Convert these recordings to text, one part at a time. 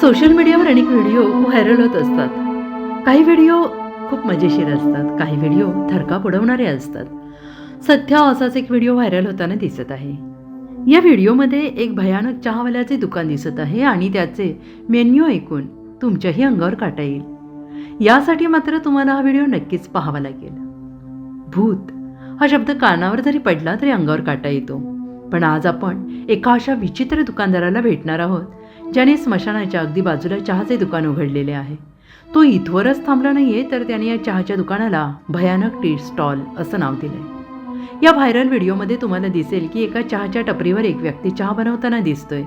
Social मीडियावर अनेक video viral होत असतात. काही व्हिडिओ खूप मजेशीर असतात काही व्हिडिओ थरका उडवणारे असतात. सध्या असाच एक व्हिडिओ व्हायरल होताना दिसत आहे. या व्हिडिओमध्ये एक भयानक चहावाल्याचे दुकान दिसत आहे आणि त्याचे मेन्यू ऐकून तुमच्याही अंगावर काटा येईल. यासाठी मात्र तुम्हाला हा व्हिडिओ नक्कीच पाहावा लागेल. भूत हा शब्द कानावर जरी पडला तरी अंगावर काटा येतो. पण आज आपण एका अशा विचित्र दुकानदाराला भेटणार आहोत ज्याने स्मशानाच्या अगदी बाजूला चहाचे दुकान उघडलेले आहे. तो इथवरच थांबला नाहीये तर त्याने या चहाच्या दुकानाला भयानक टी स्टॉल असं नाव दिलंय. या व्हायरल व्हिडिओमध्ये तुम्हाला दिसेल की एका चहाच्या टपरीवर एक व्यक्ती चहा बनवताना दिसतोय.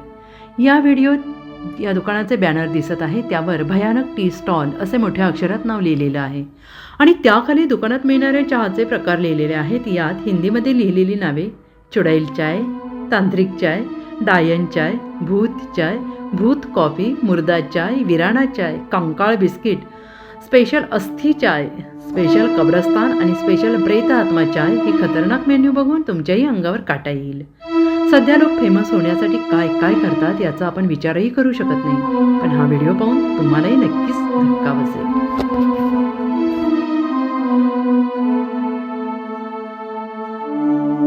या व्हिडिओत या दुकानाचे बॅनर दिसत आहे त्यावर भयानक टी स्टॉल असे मोठ्या अक्षरात नाव लिहिलेलं आहे. आणि त्याखाली दुकानात मिळणाऱ्या चहाचे प्रकार लिहिलेले आहेत. यात हिंदीमध्ये लिहिलेली नावे चुडैल चाय तांत्रिक चाय डायन चाय भूत चाय भूत कॉफी मुर्दा चाय विराणा चाय कंकाळ बिस्किट स्पेशल अस्थी चाय स्पेशल कब्रस्तान आणि स्पेशल प्रेत आत्मा चाय हे खतरनाक मेन्यू बघून तुमच्याही अंगावर काटा येईल. सध्या लोक फेमस होण्यासाठी काय काय करतात याचा आपण विचारही करू शकत नाही. पण हा व्हिडिओ पाहून तुम्हालाही नक्कीच धक्का बसेल.